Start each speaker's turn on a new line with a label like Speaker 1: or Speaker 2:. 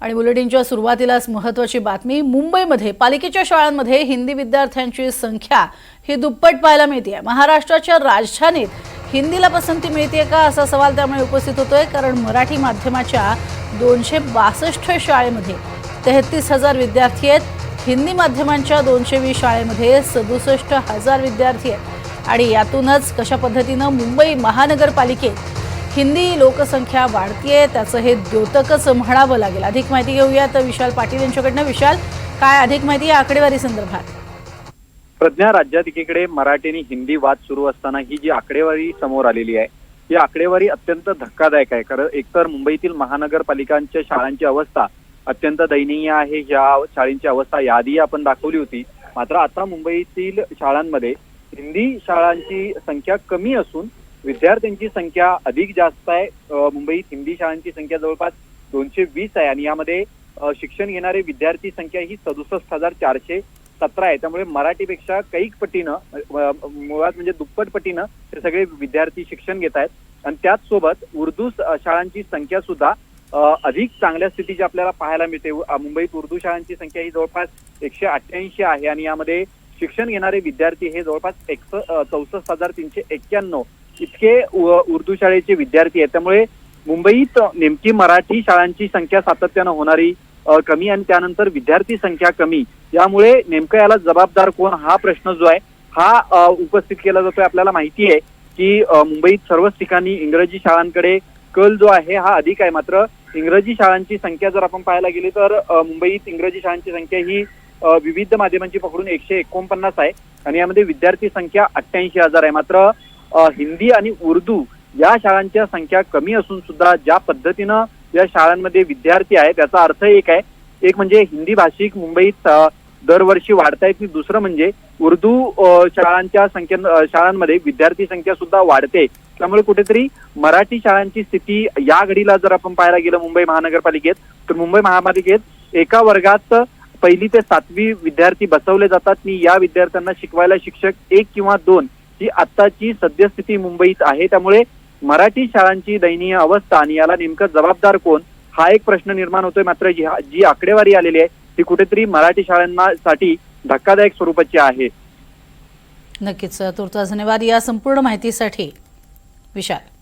Speaker 1: आणि बुलेटिनच्या सुरुवातीलाच महत्वाची बातमी मुंबईमध्ये पालिकेच्या शाळांमध्ये हिंदी विद्यार्थ्यांची संख्या ही दुप्पट पाहायला मिळते महाराष्ट्राच्या राजधानीत हिंदीला पसंती मिळते का असा सवाल त्यामुळे उपस्थित होतोय कारण मराठी माध्यमाच्या दोनशे बासष्ट शाळेमध्ये तेहतीस हजार विद्यार्थी आहेत. हिंदी माध्यमांच्या दोनशे वीस शाळेमध्ये सदुसष्ट हजार विद्यार्थी आहेत. आणि यातूनच कशा पद्धतीनं मुंबई महानगरपालिकेत हिंदी लोकसंख्या वाढतीये त्याचं हे द्योतकच म्हणावं लागेल. अधिक माहिती घेऊयात विशाल पाटील यांच्याकडनं. विशाल काय अधिक माहिती या आकडेवारी संदर्भात?
Speaker 2: प्रज्ञा राज्यात एकीकडे मराठी आणि हिंदी वाद सुरू असताना ही जी आकडेवारी समोर आलेली आहे ही आकडेवारी अत्यंत धक्कादायक आहे. कारण एकतर मुंबईतील महानगरपालिकांच्या शाळांची अवस्था अत्यंत दयनीय आहे. या शाळेंची अवस्था यादी आपण दाखवली होती. मात्र आता मुंबईतील शाळांमध्ये हिंदी शाळांची संख्या कमी असून विद्यार्थ्यांची संख्या अधिक जास्त आहे. मुंबईत हिंदी शाळांची संख्या जवळपास दोनशे वीस आहे आणि यामध्ये शिक्षण घेणारे विद्यार्थी संख्या ही सदुसष्ट हजार चारशे सतरा आहे. त्यामुळे मराठीपेक्षा कैक पटीनं मुळात म्हणजे दुप्पट पटीनं ते सगळे विद्यार्थी शिक्षण घेत आहेत. आणि त्याच सोबत उर्दू शाळांची संख्या सुद्धा अधिक चांगल्या स्थितीची आपल्याला पाहायला मिळते. मुंबईत उर्दू शाळांची संख्या ही जवळपास एकशे अठ्ठ्याऐंशी आहे आणि यामध्ये शिक्षण घेणारे विद्यार्थी हे जवळपास एकस चौसष्ट हजार तीनशे एक्क्याण्णव इतके उ- उर्दू शाळेचे विद्यार्थी आहेत. त्यामुळे मुंबईत नेमकी मराठी शाळांची संख्या सातत्यानं होणारी कमी आणि त्यानंतर विद्यार्थी संख्या कमी यामुळे नेमकं याला जबाबदार कोण हा प्रश्न जो आहे हा उपस्थित केला जातोय. आपल्याला माहिती आहे की मुंबईत सर्वच ठिकाणी इंग्रजी शाळांकडे कल जो आहे हा अधिक आहे. मात्र इंग्रजी शाळांची संख्या जर आपण पाहायला गेली तर मुंबईत इंग्रजी शाळांची संख्या ही विविध माध्यमांची पकडून एकशे एकोणपन्नास आहे. आणि यामध्ये विद्यार्थी संख्या अठ्ठ्याऐंशी हजार आहे. मात्र हिंदी आणि उर्दू या शाळांच्या संख्या कमी असून सुद्धा ज्या पद्धतीनं या शाळांमध्ये विद्यार्थी आहेत त्याचा अर्थ एक आहे. एक म्हणजे हिंदी भाषिक मुंबईत दरवर्षी दरवर्षी वाढतायत आणि दुसरं म्हणजे उर्दू शाळांच्या संख्ये शाळांमध्ये विद्यार्थी संख्या सुद्धा वाढते. त्यामुळे कुठेतरी मराठी शाळांची स्थिती या घडीला जर आपण पाहायला गेलं मुंबई महानगरपालिकेत तर मुंबई महापालिकेत एका वर्गात पहिली ते सातवी विद्यार्थी बसवले जातात. आणि या विद्यार्थ्यांना शिकवायला शिक्षक एक किंवा दोन ही आत्ताची सद्यस्थिती मुंबईत आहे. त्यामुळे मराठी शाळांची दयनीय अवस्था आणि याला नेमकं जबाबदार कोण हा एक प्रश्न निर्माण होतोय. मात्र जी जी आकडेवारी आलेली आहे ती कुठेतरी मराठी शाळांना साठी धक्कादायक स्वरूपाची आहे.
Speaker 1: नक्कीच तुर्तास धन्यवाद या संपूर्ण माहितीसाठी. विशाल.